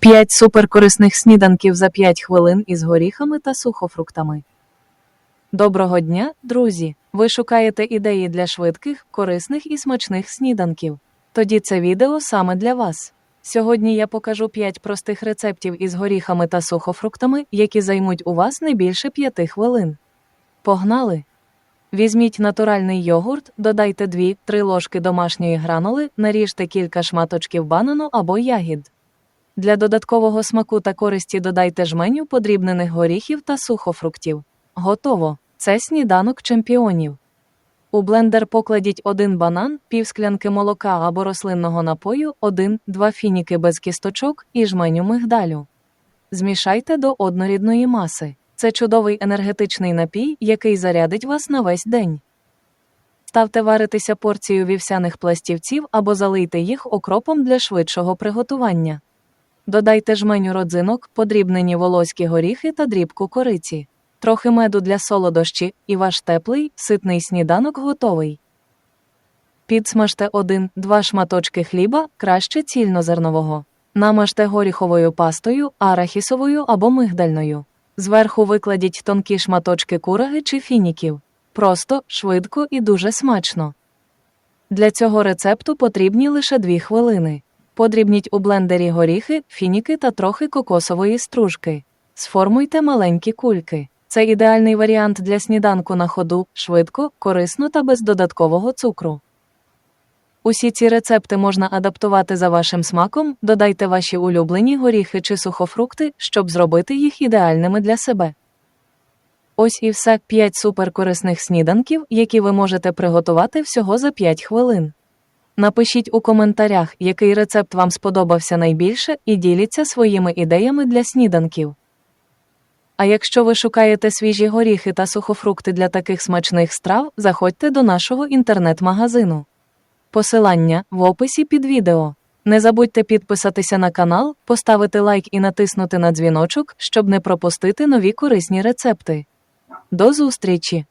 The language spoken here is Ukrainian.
5 суперкорисних сніданків за 5 хвилин із горіхами та сухофруктами. Доброго дня, друзі! Ви шукаєте ідеї для швидких, корисних і смачних сніданків. Тоді це відео саме для вас. Сьогодні я покажу 5 простих рецептів із горіхами та сухофруктами, які займуть у вас не більше 5 хвилин. Погнали! Візьміть натуральний йогурт, додайте 2-3 ложки домашньої гранули, наріжте кілька шматочків банану або ягід. Для додаткового смаку та користі додайте жменю подрібнених горіхів та сухофруктів. Готово! Це сніданок чемпіонів. У блендер покладіть один банан, пів склянки молока або рослинного напою, 1-2 фініки без кісточок і жменю мигдалю. Змішайте до однорідної маси. Це чудовий енергетичний напій, який зарядить вас на весь день. Ставте варитися порцію вівсяних пластівців або залийте їх окропом для швидшого приготування. Додайте жменю родзинок, подрібнені волоські горіхи та дрібку кориці. Трохи меду для солодощі, і ваш теплий, ситний сніданок готовий. Підсмажте 1-2 шматочки хліба, краще цільнозернового. Намажте горіховою пастою, арахісовою або мигдальною. Зверху викладіть тонкі шматочки кураги чи фініків. Просто, швидко і дуже смачно. Для цього рецепту потрібні лише 2 хвилини. Подрібніть у блендері горіхи, фініки та трохи кокосової стружки. Сформуйте маленькі кульки. Це ідеальний варіант для сніданку на ходу, швидко, корисно та без додаткового цукру. Усі ці рецепти можна адаптувати за вашим смаком, додайте ваші улюблені горіхи чи сухофрукти, щоб зробити їх ідеальними для себе. Ось і все 5 суперкорисних сніданків, які ви можете приготувати всього за 5 хвилин. Напишіть у коментарях, який рецепт вам сподобався найбільше, і діліться своїми ідеями для сніданків. А якщо ви шукаєте свіжі горіхи та сухофрукти для таких смачних страв, заходьте до нашого інтернет-магазину. Посилання в описі під відео. Не забудьте підписатися на канал, поставити лайк і натиснути на дзвіночок, щоб не пропустити нові корисні рецепти. До зустрічі!